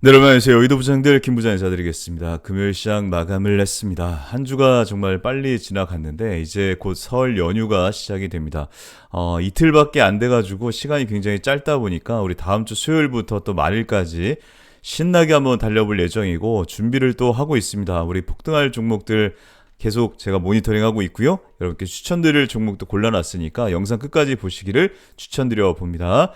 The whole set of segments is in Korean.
네, 여러분 안녕하세요. 의도 부장들 김 부장 인사드리겠습니다. 금요일 시장 마감을 했습니다. 한 주가 정말 빨리 지나갔는데 이제 곧 설 연휴가 시작이 됩니다. 어, 이틀밖에 안 돼가지고 시간이 굉장히 짧다 보니까 우리 다음 주 수요일부터 또 말일까지 신나게 한번 달려볼 예정이고 준비를 또 하고 있습니다. 우리 폭등할 종목들 계속 제가 모니터링하고 있고요. 여러분께 추천드릴 종목도 골라놨으니까 영상 끝까지 보시기를 추천드려 봅니다.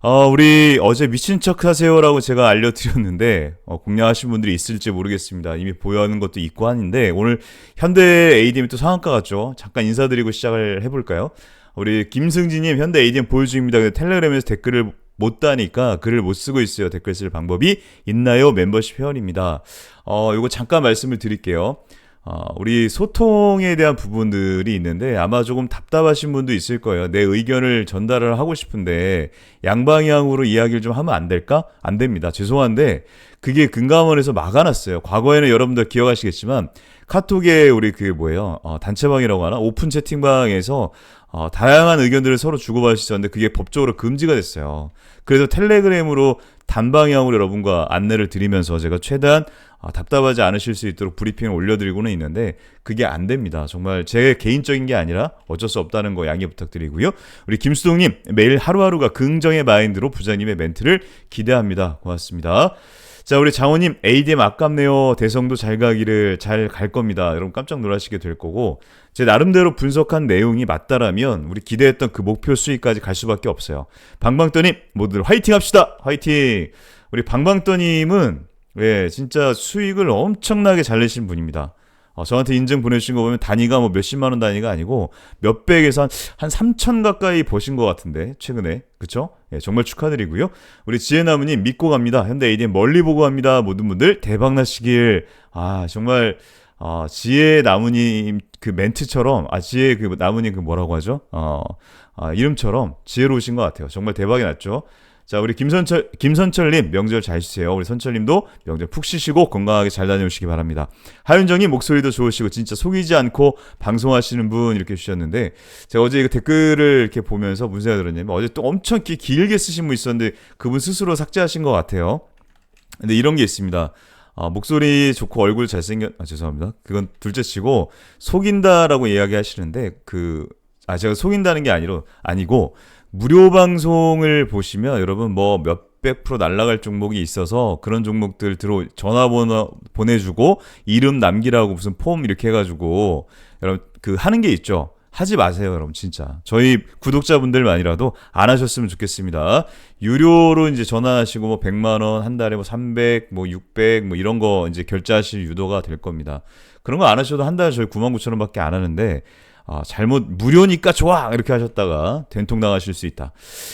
어, 우리 어제 미친 척 하세요라고 제가 알려드렸는데, 어, 공략하신 분들이 있을지 모르겠습니다. 이미 보유하는 것도 있고 하는데, 오늘 현대 ADM이 또 상한가 같죠? 잠깐 인사드리고 시작을 해볼까요? 우리 김승진님, 현대 ADM 보유 중입니다. 근데 텔레그램에서 댓글을 못 다니까 글을 못 쓰고 있어요. 댓글 쓸 방법이 있나요? 멤버십 회원입니다. 어, 요거 잠깐 말씀을 드릴게요. 어, 우리 소통에 대한 부분들이 있는데 아마 조금 답답하신 분도 있을 거예요. 내 의견을 전달을 하고 싶은데 양방향으로 이야기를 좀 하면 안 될까? 안 됩니다. 죄송한데 그게 금감원에서 막아놨어요. 과거에는 여러분들 기억하시겠지만 카톡에 우리 그게 뭐예요? 어, 단체방이라고 하나? 오픈 채팅방에서 어, 다양한 의견들을 서로 주고받을 수 있었는데 그게 법적으로 금지가 됐어요. 그래서 텔레그램으로 단방향으로 여러분과 안내를 드리면서 제가 최대한 아, 답답하지 않으실 수 있도록 브리핑을 올려드리고는 있는데 그게 안 됩니다. 정말 제 개인적인 게 아니라 어쩔 수 없다는 거 양해 부탁드리고요. 우리 김수동님 매일 하루하루가 긍정의 마인드로 부장님의 멘트를 기대합니다. 고맙습니다. 자, 우리 장호님, ADM 아깝네요. 대성도 잘 가기를 잘 갈 겁니다. 여러분 깜짝 놀라시게 될 거고, 제 나름대로 분석한 내용이 맞다라면, 우리 기대했던 그 목표 수익까지 갈 수밖에 없어요. 방방떠님, 모두들 화이팅 합시다! 화이팅! 우리 방방떠님은, 예, 진짜 수익을 엄청나게 잘 내신 분입니다. 어, 저한테 인증 보내주신 거 보면 단위가 뭐 몇십만 원 단위가 아니고 몇백에서 한, 한 3천 가까이 버신 것 같은데 최근에 그쵸? 예, 정말 축하드리고요. 우리 지혜나무님 믿고 갑니다. 현대 ADM 멀리 보고 갑니다. 모든 분들 대박 나시길 아 정말 어, 지혜 나무님 그 멘트처럼 아 지혜 그 나무님 그 뭐라고 하죠? 어, 아, 이름처럼 지혜로우신 것 같아요. 정말 대박이 났죠. 자, 우리 김선철, 김선철님, 명절 잘 쉬세요. 우리 선철님도 명절 푹 쉬시고 건강하게 잘 다녀오시기 바랍니다. 하윤정님, 목소리도 좋으시고, 진짜 속이지 않고 방송하시는 분 이렇게 주셨는데, 제가 어제 이거 댓글을 이렇게 보면서 무슨 생각이 들었냐면, 어제 또 엄청 길, 길게 쓰신 분 있었는데, 그분 스스로 삭제하신 것 같아요. 근데 이런 게 있습니다. 아, 목소리 좋고 얼굴 잘생겼, 아, 죄송합니다. 그건 둘째 치고, 속인다라고 이야기 하시는데, 그, 아, 제가 속인다는 게 아니로, 아니고, 무료 방송을 보시면 여러분 뭐 몇백 프로 날라갈 종목이 있어서 그런 종목들 들어 전화번호 보내주고 이름 남기라고 무슨 폼 이렇게 해가지고 여러분 그 하는 게 있죠. 하지 마세요, 여러분, 진짜. 저희 구독자분들만이라도 안 하셨으면 좋겠습니다. 유료로 이제 전화하시고 뭐 100만 원, 한 달에 뭐 300, 뭐 600, 뭐 이런 거 이제 결제하실 유도가 될 겁니다. 그런 거 안 하셔도 한 달에 저희 9만 9천 원 밖에 안 하는데, 아, 잘못 무료니까 좋아 이렇게 하셨다가 된통 당하실 수 있다.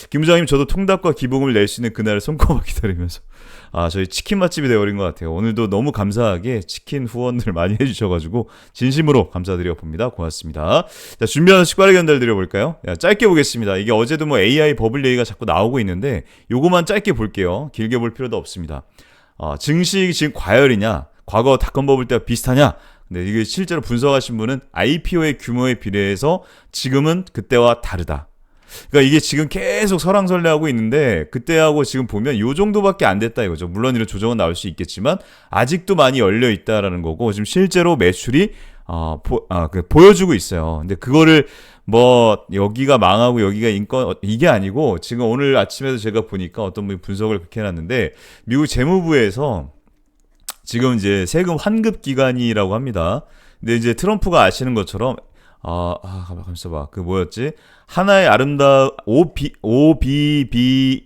김 부장님 저도 통닭과 기봉을 낼 수 있는 그날을 손꼽아 기다리면서 아 저희 치킨 맛집이 되어버린 것 같아요. 오늘도 너무 감사하게 치킨 후원을 많이 해주셔가지고 진심으로 감사드려 봅니다. 고맙습니다. 자 준비하는 식빠르게 전달드려 볼까요? 야, 짧게 보겠습니다. 이게 어제도 뭐 AI 버블 얘기가 자꾸 나오고 있는데 요거만 짧게 볼게요. 길게 볼 필요도 없습니다. 어, 증시 지금 과열이냐? 과거 닷컴 버블 때와 비슷하냐? 근데 이게 실제로 분석하신 분은 IPO의 규모에 비례해서 지금은 그때와 다르다. 그러니까 이게 지금 계속 설왕설래하고 있는데 그때하고 지금 보면 요 정도밖에 안 됐다 이거죠. 물론 이런 조정은 나올 수 있겠지만 아직도 많이 열려 있다라는 거고 지금 실제로 매출이 어, 보, 아, 그, 보여주고 있어요. 근데 그거를 뭐 여기가 망하고 여기가 인권 어, 이게 아니고 지금 오늘 아침에도 제가 보니까 어떤 분이 분석을 그렇게 해놨는데 미국 재무부에서 지금 이제 세금 환급 기간이라고 합니다. 근데 이제 트럼프가 아시는 것처럼 아, 아, 가만 있어봐. 그 뭐였지? 하나의 아름다 OB OBBA였나?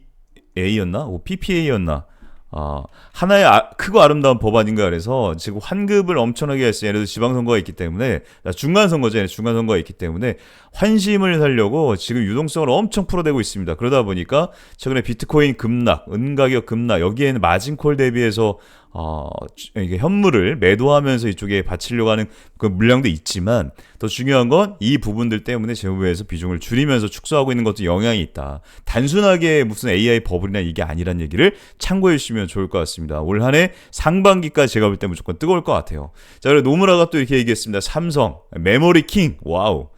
OPPA였나? 아, 하나의 아, 크고 아름다운 법안인가 그래서 지금 환급을 엄청나게 했어요. 예를 들어 지방선거가 있기 때문에 중간선거죠. 중간선거가 있기 때문에 환심을 살려고 지금 유동성을 엄청 풀어대고 있습니다. 그러다 보니까 최근에 비트코인 급락, 은가격 급락, 여기에는 마진콜 대비해서 어, 이게 현물을 매도하면서 이쪽에 바치려고 하는 그 물량도 있지만 더 중요한 건 이 부분들 때문에 재무부에서 비중을 줄이면서 축소하고 있는 것도 영향이 있다. 단순하게 무슨 AI 버블이나 이게 아니란 얘기를 참고해 주시면 좋을 것 같습니다. 올 한 해 상반기까지 제가 볼 때 무조건 뜨거울 것 같아요. 자, 그리고 노무라가 또 이렇게 얘기했습니다. 삼성, 메모리 킹, 와우.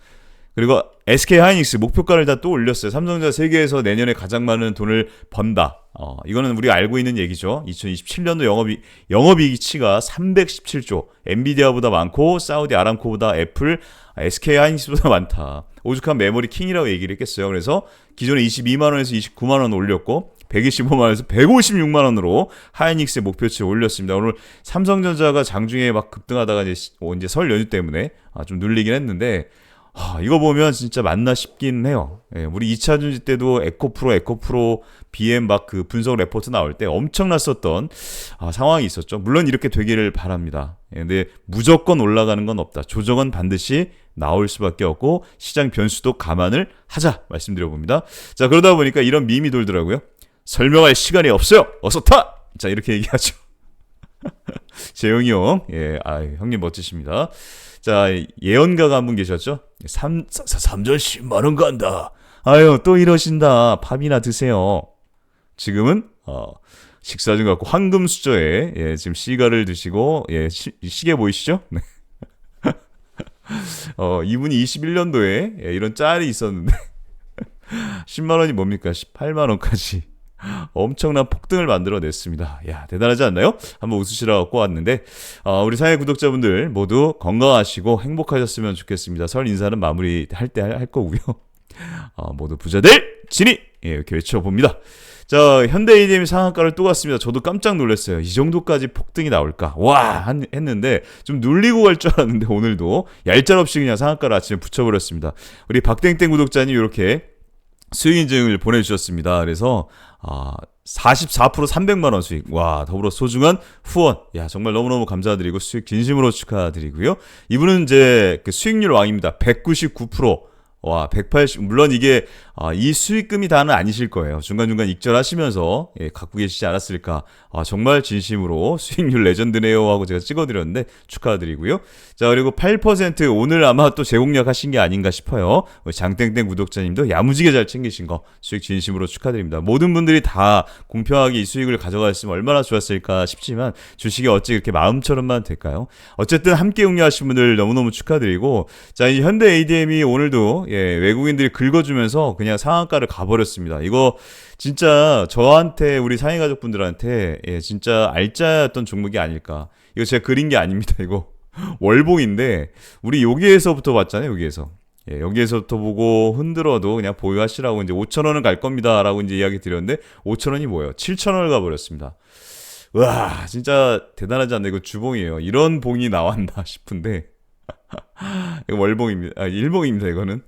그리고 SK 하이닉스 목표가를 다 또 올렸어요. 삼성전자 세계에서 내년에 가장 많은 돈을 번다. 어, 이거는 우리가 알고 있는 얘기죠. 2027년도 영업이 영업이익치가 317조. 엔비디아보다 많고 사우디 아람코보다 애플, SK 하이닉스보다 많다. 오죽한 메모리 킹이라고 얘기를 했겠어요. 그래서 기존에 22만 원에서 29만 원 올렸고 125만 원에서 156만 원으로 하이닉스의 목표치를 올렸습니다. 오늘 삼성전자가 장중에 막 급등하다가 이제, 이제 설 연휴 때문에 아, 좀 눌리긴 했는데 아, 이거 보면 진짜 맞나 싶긴 해요. 예, 우리 2차 전지 때도 에코프로, 에코프로, BM 막 그 분석 레포트 나올 때 엄청났었던 아, 상황이 있었죠. 물론 이렇게 되기를 바랍니다. 예, 근데 무조건 올라가는 건 없다. 조정은 반드시 나올 수밖에 없고 시장 변수도 감안을 하자 말씀드려 봅니다. 자 그러다 보니까 이런 밈이 돌더라고요. 설명할 시간이 없어요. 어서 타. 자 이렇게 얘기하죠. 재영이 형, 예, 아 형님 멋지십니다. 자 예언가가 한 분 계셨죠. 3, 3전 10만 원 간다. 아유 또 이러신다. 밥이나 드세요. 지금은 어, 식사 중 갖고 황금 수저에 예, 지금 시가를 드시고 예, 시, 시계 보이시죠? 네. 어, 이분이 21년도에 예, 이런 짤이 있었는데 10만 원이 뭡니까? 18만 원까지 엄청난 폭등을 만들어냈습니다. 야 대단하지 않나요? 한번 웃으시라고 꼬았는데 어, 우리 사회 구독자분들 모두 건강하시고 행복하셨으면 좋겠습니다. 설 인사는 마무리 할 때 할 거고요. 어, 모두 부자들 진이 예, 이렇게 외쳐봅니다. 자, 현대 ADM이 상한가를 또 갔습니다. 저도 깜짝 놀랐어요. 이 정도까지 폭등이 나올까? 와! 한, 했는데, 좀 눌리고 갈 줄 알았는데, 오늘도 얄짤없이 그냥 상한가를 아침에 붙여버렸습니다. 우리 박땡땡 구독자님 이렇게 수익 인증을 보내주셨습니다. 그래서, 아, 44% 300만 원 수익. 와, 더불어 소중한 후원. 야, 정말 너무너무 감사드리고 수익 진심으로 축하드리고요. 이분은 이제 그 수익률 왕입니다. 199%. 와, 180, 물론 이게, 아, 이 수익금이 다는 아니실 거예요. 중간중간 익절하시면서, 예, 갖고 계시지 않았을까. 아, 정말 진심으로 수익률 레전드네요 하고 제가 찍어드렸는데 축하드리고요. 자, 그리고 8% 오늘 아마 또 재공략 하신 게 아닌가 싶어요. 장땡땡 구독자님도 야무지게 잘 챙기신 거 수익 진심으로 축하드립니다. 모든 분들이 다 공평하게 이 수익을 가져갔으면 얼마나 좋았을까 싶지만 주식이 어찌 이렇게 마음처럼만 될까요? 어쨌든 함께 공략하신 분들 너무너무 축하드리고, 자, 이제 현대 ADM이 오늘도 예, 외국인들이 긁어주면서 그냥 상한가를 가버렸습니다. 이거 진짜 저한테 우리 사회 가족분들한테 예, 진짜 알짜였던 종목이 아닐까. 이거 제가 그린 게 아닙니다. 이거 월봉인데 우리 여기에서부터 봤잖아요. 여기에서. 예, 여기에서부터 보고 흔들어도 그냥 보유하시라고 이제 5천 원은 갈 겁니다라고 이제 이야기 드렸는데 5천 원이 뭐예요? 7천 원을 가버렸습니다. 와 진짜 대단하지 않나 이거 주봉이에요. 이런 봉이 나왔나 싶은데 월봉입니다. 아 일봉입니다 이거는.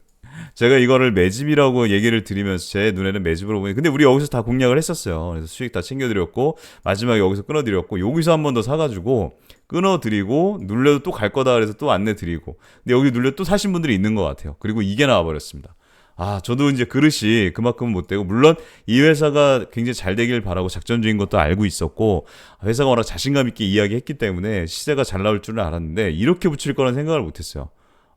제가 이거를 매집이라고 얘기를 드리면서 제 눈에는 매집으로 보니 근데 우리 여기서 다 공략을 했었어요. 그래서 수익 다 챙겨드렸고 마지막에 여기서 끊어드렸고 여기서 한 번 더 사가지고 끊어드리고 눌려도 또 갈 거다 그래서 또 안내드리고 근데 여기 눌려 또 사신 분들이 있는 것 같아요. 그리고 이게 나와버렸습니다. 아, 저도 이제 그릇이 그만큼 못 되고, 물론 이 회사가 굉장히 잘 되길 바라고 작전 중인 것도 알고 있었고, 회사가 워낙 자신감 있게 이야기했기 때문에 시세가 잘 나올 줄은 알았는데, 이렇게 붙일 거라는 생각을 못 했어요.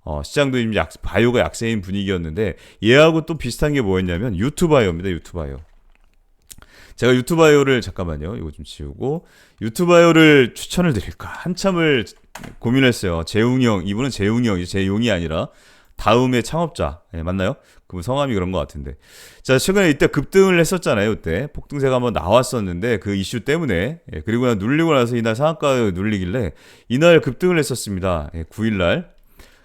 어, 시장도 좀 약, 바이오가 약세인 분위기였는데 얘하고 또 비슷한 게 뭐였냐면 유튜바이오입니다. 유튜바이오. 제가 유튜바이오를 잠깐만요. 이거 좀 지우고 유튜바이오를 추천을 드릴까 한참을 고민했어요. 재웅이 형 이분은 재웅이 형이 재용이 아니라 다음의 창업자 네, 맞나요? 그 성함이 그런 것 같은데 자 최근에 이때 급등을 했었잖아요. 그때 폭등세가 한번 나왔었는데 그 이슈 때문에 예, 그리고 눌리고 나서 이날 상한가 눌리길래 이날 급등을 했었습니다. 예, 9일날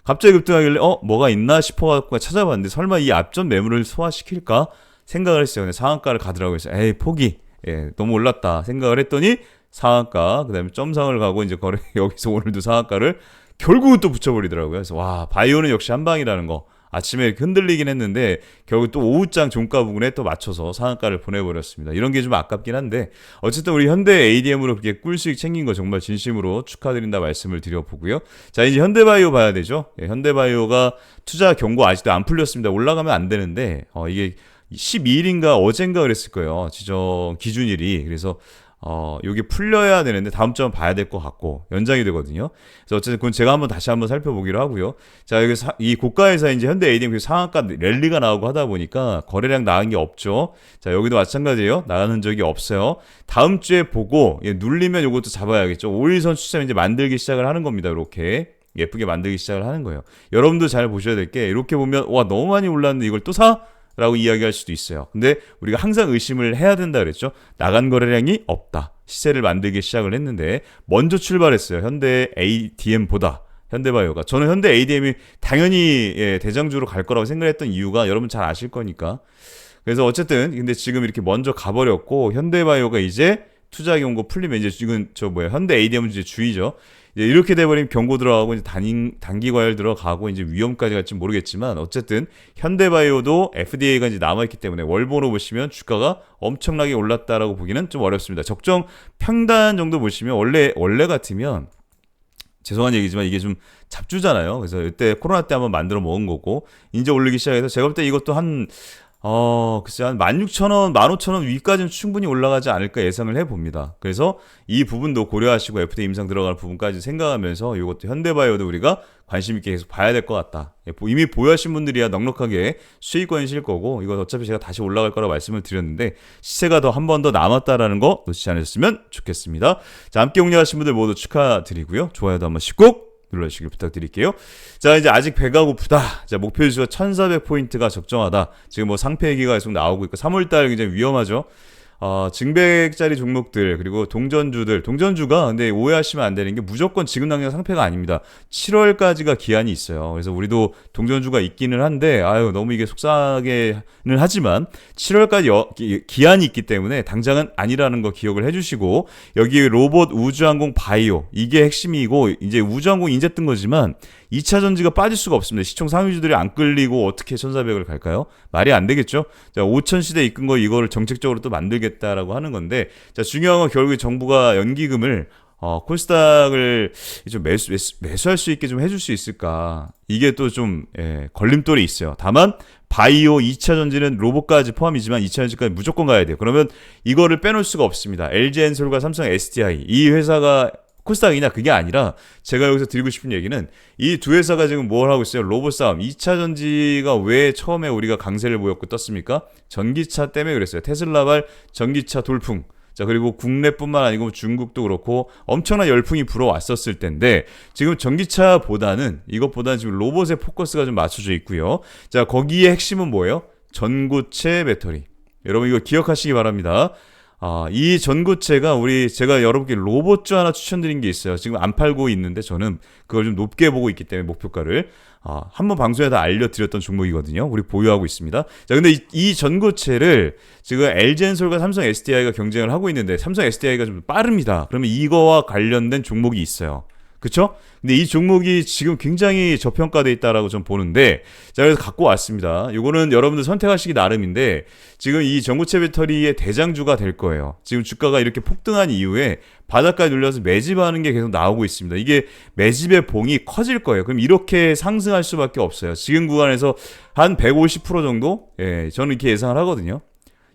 갑자기 급등하길래 어 뭐가 있나 싶어갖고 찾아봤는데 설마 이 앞전 매물을 소화시킬까 생각을 했어요. 근데 상한가를 가더라고요. 그래서 에이 포기. 예, 너무 올랐다 생각을 했더니 상한가 그다음에 점상을 가고 이제 거래 여기서 오늘도 상한가를 결국은 또 붙여버리더라고요. 그래서 와 바이오는 역시 한 방이라는 거. 아침에 흔들리긴 했는데 결국 또 오후장 종가 부분에 또 맞춰서 상한가를 보내버렸습니다. 이런 게 좀 아깝긴 한데 어쨌든 우리 현대 ADM으로 그렇게 꿀수익 챙긴 거 정말 진심으로 축하드린다 말씀을 드려보고요. 자 이제 현대바이오 봐야 되죠. 예, 현대바이오가 투자 경고 아직도 안 풀렸습니다. 올라가면 안 되는데 어, 이게 12일인가 어젠가 그랬을 거예요. 지정 기준일이. 그래서 어, 여기 풀려야 되는데 다음 주에 봐야 될 것 같고 연장이 되거든요. 그래서 어쨌든 그건 제가 한번 다시 한번 살펴보기로 하고요. 자, 여기 사, 이 고가에서 이제 현대 ADM 상한가 랠리가 나오고 하다 보니까 거래량 나간 게 없죠. 자, 여기도 마찬가지예요. 나가는 적이 없어요. 다음 주에 보고 예, 눌리면 이것도 잡아야겠죠. 5일선 추세 이제 만들기 시작을 하는 겁니다. 이렇게. 예쁘게 만들기 시작을 하는 거예요. 여러분도 잘 보셔야 될 게 이렇게 보면 와 너무 많이 올랐는데 이걸 또 사? 라고 이야기할 수도 있어요. 근데 우리가 항상 의심을 해야 된다 그랬죠. 나간 거래량이 없다. 시세를 만들기 시작을 했는데 먼저 출발했어요. 현대 ADM보다 현대바이오가 저는 현대 ADM이 당연히 예, 대장주로 갈 거라고 생각했던 이유가 여러분 잘 아실 거니까. 그래서 어쨌든 근데 지금 이렇게 먼저 가버렸고 현대바이오가 이제 투자 경고 풀리면 이제 지금 저 뭐야 현대 ADM은 이제 주의죠. 이제 이렇게 돼버리면 경고 들어가고 이제 단기, 단기 과열 들어가고 이제 위험까지 갈지 모르겠지만 어쨌든 현대바이오도 FDA가 이제 남아있기 때문에 월보로 보시면 주가가 엄청나게 올랐다라고 보기는 좀 어렵습니다. 적정 평단 정도 보시면 원래 원래 같으면 죄송한 얘기지만 이게 좀 잡주잖아요. 그래서 이때 코로나 때 한번 만들어 먹은 거고 이제 올리기 시작해서 제가 볼 때 이것도 한 어, 글쎄, 한 16,000원, 15,000원 위까지는 충분히 올라가지 않을까 예상을 해봅니다. 그래서 이 부분도 고려하시고 FD 임상 들어가는 부분까지 생각하면서 이것도 현대바이오도 우리가 관심있게 계속 봐야 될 것 같다. 예, 이미 보유하신 분들이야 넉넉하게 수익권이실 거고, 이건 어차피 제가 다시 올라갈 거라 말씀을 드렸는데, 시세가 더 한 번 더 남았다라는 거 놓치지 않으셨으면 좋겠습니다. 자, 함께 공략하신 분들 모두 축하드리고요. 좋아요도 한번 씩꼭 눌러주시길 부탁드릴게요. 자, 이제 아직 배가 고프다. 자, 목표 지수가 1400포인트가 적정하다. 지금 뭐 상패 얘기가 계속 나오고 있고, 3월달 굉장히 위험하죠. 어, 증백짜리 종목들 그리고 동전주들 동전주가 근데 오해하시면 안 되는 게 무조건 지금 당장 상패가 아닙니다. 7월까지가 기한이 있어요. 그래서 우리도 동전주가 있기는 한데 아유 너무 이게 속상하게는 하지만 7월까지 여, 기, 기한이 있기 때문에 당장은 아니라는 거 기억을 해주시고 여기 로봇 우주항공 바이오 이게 핵심이고 이제 우주항공 인제 뜬 거지만 2차 전지가 빠질 수가 없습니다. 시총 상위주들이 안 끌리고 어떻게 1400을 갈까요? 말이 안 되겠죠? 자, 5000 시대 이끈 거 이거를 정책적으로 또 만들 겠다라고 하는 건데 자, 중요한 건 결국에 정부가 연기금을 어, 콜스닥을 좀 매수, 매수, 매수 할 수 있게 좀 해줄 수 있을까. 이게 또 좀, 예, 걸림돌이 있어요. 다만, 바이오 2차 전지는 로봇까지 포함이지만 2차 전지까지 무조건 가야 돼요. 그러면 이거를 빼놓을 수가 없습니다. LG엔솔과 삼성 SDI. 이 회사가 코스닥이냐 그게 아니라 제가 여기서 드리고 싶은 얘기는 이 두 회사가 지금 뭘 하고 있어요? 로봇 싸움. 2차 전지가 왜 처음에 우리가 강세를 보였고 떴습니까? 전기차 때문에 그랬어요. 테슬라발 전기차 돌풍. 자, 그리고 국내뿐만 아니고 중국도 그렇고 엄청난 열풍이 불어왔었을 텐데 지금 전기차보다는 이것보다는 지금 로봇의 포커스가 좀 맞춰져 있고요. 자, 거기에 핵심은 뭐예요? 전고체 배터리. 여러분 이거 기억하시기 바랍니다. 아, 이 전고체가 우리 제가 여러분께 로봇주 하나 추천드린 게 있어요. 지금 안 팔고 있는데 저는 그걸 좀 높게 보고 있기 때문에 목표가를 아, 한번 방송에 다 알려드렸던 종목이거든요. 우리 보유하고 있습니다. 자, 근데 이, 이 전고체를 지금 LG엔솔과 삼성 SDI가 경쟁을 하고 있는데 삼성 SDI가 좀 빠릅니다. 그러면 이거와 관련된 종목이 있어요. 그쵸? 근데 이 종목이 지금 굉장히 저평가돼 있다라고 좀 보는데 자 그래서 갖고 왔습니다. 이거는 여러분들 선택하시기 나름인데 지금 이 전고체 배터리의 대장주가 될 거예요. 지금 주가가 이렇게 폭등한 이후에 바닥까지 눌려서 매집하는 게 계속 나오고 있습니다. 이게 매집의 봉이 커질 거예요. 그럼 이렇게 상승할 수밖에 없어요. 지금 구간에서 한 150% 정도? 예, 저는 이렇게 예상을 하거든요.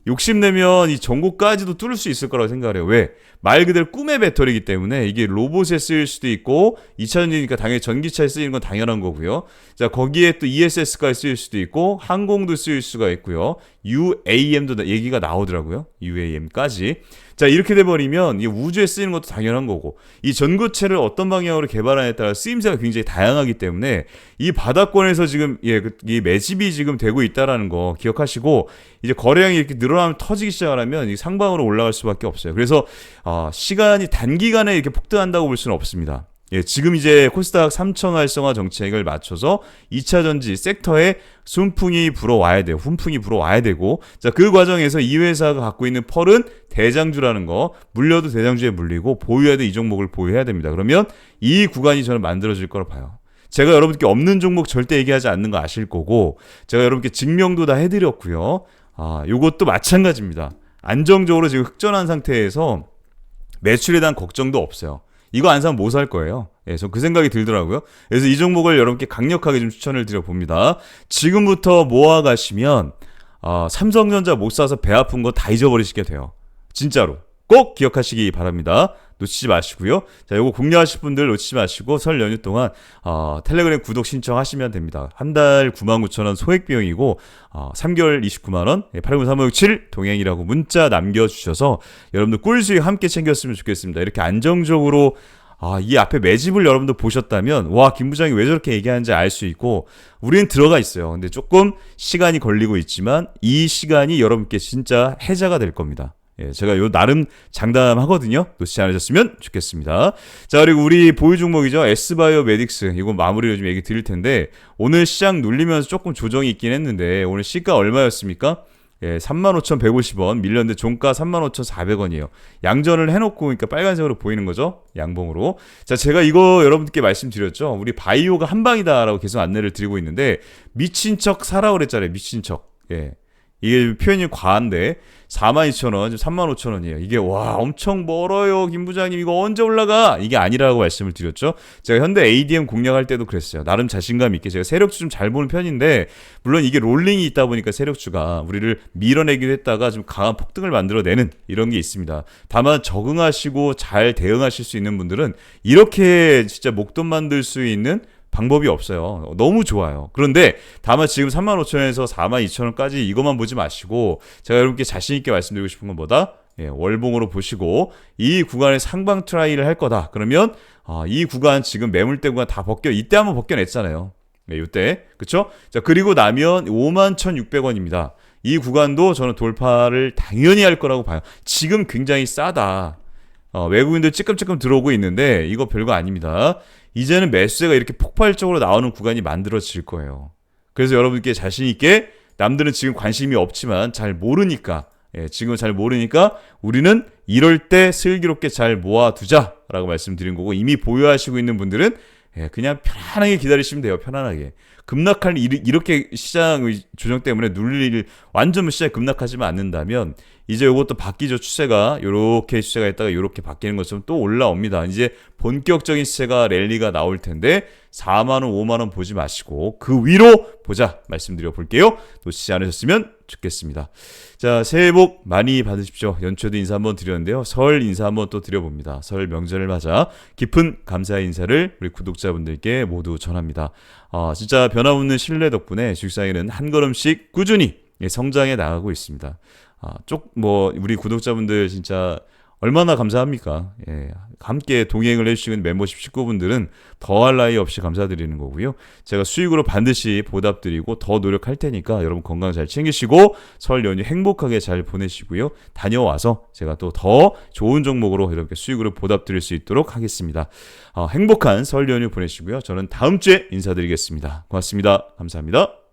욕심내면 이 전고까지도 뚫을 수 있을 거라고 생각을 해요. 왜? 말 그대로 꿈의 배터리이기 때문에 이게 로봇에 쓰일 수도 있고 2차 전지니까 당연히 전기차에 쓰이는 건 당연한 거고요. 자, 거기에 또 ESS까지 쓰일 수도 있고 항공도 쓰일 수가 있고요. UAM도 얘기가 나오더라고요. UAM까지. 자, 이렇게 돼버리면 이 우주에 쓰이는 것도 당연한 거고 이 전고체를 어떤 방향으로 개발하냐에 따라 쓰임새가 굉장히 다양하기 때문에 이 바닥권에서 지금 예, 그, 이 매집이 지금 되고 있다라는 거 기억하시고 이제 거래량이 이렇게 늘어나면 터지기 시작하면 이 상방으로 올라갈 수밖에 없어요. 그래서 어, 시간이 단기간에 이렇게 폭등한다고 볼 수는 없습니다. 예, 지금 이제 코스닥 3천 활성화 정책을 맞춰서 2차 전지 섹터에 순풍이 불어와야 돼요. 훈풍이 불어와야 되고, 자, 그 과정에서 이 회사가 갖고 있는 펄은 대장주라는 거, 물려도 대장주에 물리고, 보유해도 이 종목을 보유해야 됩니다. 그러면 이 구간이 저는 만들어질 거로 봐요. 제가 여러분께 없는 종목 절대 얘기하지 않는 거 아실 거고, 제가 여러분께 증명도 다 해드렸고요. 아, 요것도 마찬가지입니다. 안정적으로 지금 흑전한 상태에서 매출에 대한 걱정도 없어요. 이거 안 사면 못 살 거예요. 예, 저그 생각이 들더라고요. 그래서 이 종목을 여러분께 강력하게 좀 추천을 드려 봅니다. 지금부터 모아 가시면 어, 삼성전자 못 사서 배 아픈 거 다 잊어버리시게 돼요. 진짜로. 꼭 기억하시기 바랍니다. 놓치지 마시고요. 자, 요거 공략하실 분들 놓치지 마시고 설 연휴 동안 어, 텔레그램 구독 신청하시면 됩니다. 한 달 99,000원 소액 비용이고 어, 3개월 29만 원, 803-3567 동행이라고 문자 남겨 주셔서 여러분들 꿀 수익 함께 챙겼으면 좋겠습니다. 이렇게 안정적으로 아, 이 앞에 매집을 여러분들 보셨다면, 와, 김 부장이 왜 저렇게 얘기하는지 알 수 있고, 우리는 들어가 있어요. 근데 조금 시간이 걸리고 있지만, 이 시간이 여러분께 진짜 해자가 될 겁니다. 예, 제가 요 나름 장담하거든요. 놓치지 않으셨으면 좋겠습니다. 자, 그리고 우리 보유 종목이죠. S바이오 메딕스. 이거 마무리로 좀 얘기 드릴 텐데, 오늘 시장 눌리면서 조금 조정이 있긴 했는데, 오늘 시가 얼마였습니까? 예, 35,150원, 밀렸는데 종가 35,400원이에요. 양전을 해놓고, 그러니까 빨간색으로 보이는 거죠? 양봉으로. 자, 제가 이거 여러분께 말씀드렸죠? 우리 바이오가 한 방이다라고 계속 안내를 드리고 있는데, 미친 척 사라 그랬잖아요. 미친 척. 예. 이게 표현이 과한데 42,000원, 지금 35,000원이에요. 이게 와 엄청 멀어요, 김 부장님 이거 언제 올라가? 이게 아니라고 말씀을 드렸죠. 제가 현대 ADM 공략할 때도 그랬어요. 나름 자신감 있게 제가 세력주 좀 잘 보는 편인데 물론 이게 롤링이 있다 보니까 세력주가 우리를 밀어내기도 했다가 좀 강한 폭등을 만들어내는 이런 게 있습니다. 다만 적응하시고 잘 대응하실 수 있는 분들은 이렇게 진짜 목돈 만들 수 있는 방법이 없어요. 너무 좋아요. 그런데 다만 지금 35,000원에서 42,000원까지 이것만 보지 마시고 제가 여러분께 자신 있게 말씀드리고 싶은 건 뭐다? 예, 월봉으로 보시고 이 구간에 상방 트라이를 할 거다. 그러면 아, 이 구간 지금 매물대 구간 다 벗겨 이때 한번 벗겨냈잖아요. 네, 이때 그쵸? 자 그리고 나면 51,600원입니다. 이 구간도 저는 돌파를 당연히 할 거라고 봐요. 지금 굉장히 싸다. 어, 외국인들 찌끔찌끔 들어오고 있는데 이거 별거 아닙니다. 이제는 매수세가 이렇게 폭발적으로 나오는 구간이 만들어질 거예요. 그래서 여러분께 자신 있게 남들은 지금 관심이 없지만 잘 모르니까 예, 지금 잘 모르니까 우리는 이럴 때 슬기롭게 잘 모아두자라고 말씀드린 거고 이미 보유하시고 있는 분들은 예, 그냥 편안하게 기다리시면 돼요. 편안하게. 급락할 일- 이렇게 시장 조정 때문에 눌릴 완전 시장 급락하지만 않는다면 이제 이것도 바뀌죠 추세가 요렇게 추세가 있다가 요렇게 바뀌는 것처럼 또 올라옵니다. 이제 본격적인 시세가 랠리가 나올 텐데 4만 원, 5만 원 보지 마시고 그 위로 보자 말씀드려 볼게요. 놓치지 않으셨으면 좋겠습니다. 자, 새해 복 많이 받으십시오. 연초도 인사 한번 드렸는데요. 설 인사 한번 또 드려봅니다. 설 명절을 맞아 깊은 감사의 인사를 우리 구독자분들께 모두 전합니다. 아, 진짜 변함없는 신뢰 덕분에 주식상에는 한 걸음씩 꾸준히 예, 성장해 나가고 있습니다. 아, 쪽, 뭐, 우리 구독자분들 진짜 얼마나 감사합니까? 예, 함께 동행을 해주시는 멤버십 식구분들은 더할 나위 없이 감사드리는 거고요. 제가 수익으로 반드시 보답드리고 더 노력할 테니까 여러분 건강 잘 챙기시고 설 연휴 행복하게 잘 보내시고요. 다녀와서 제가 또 더 좋은 종목으로 이렇게 수익으로 보답드릴 수 있도록 하겠습니다. 어, 행복한 설 연휴 보내시고요. 저는 다음 주에 인사드리겠습니다. 고맙습니다. 감사합니다.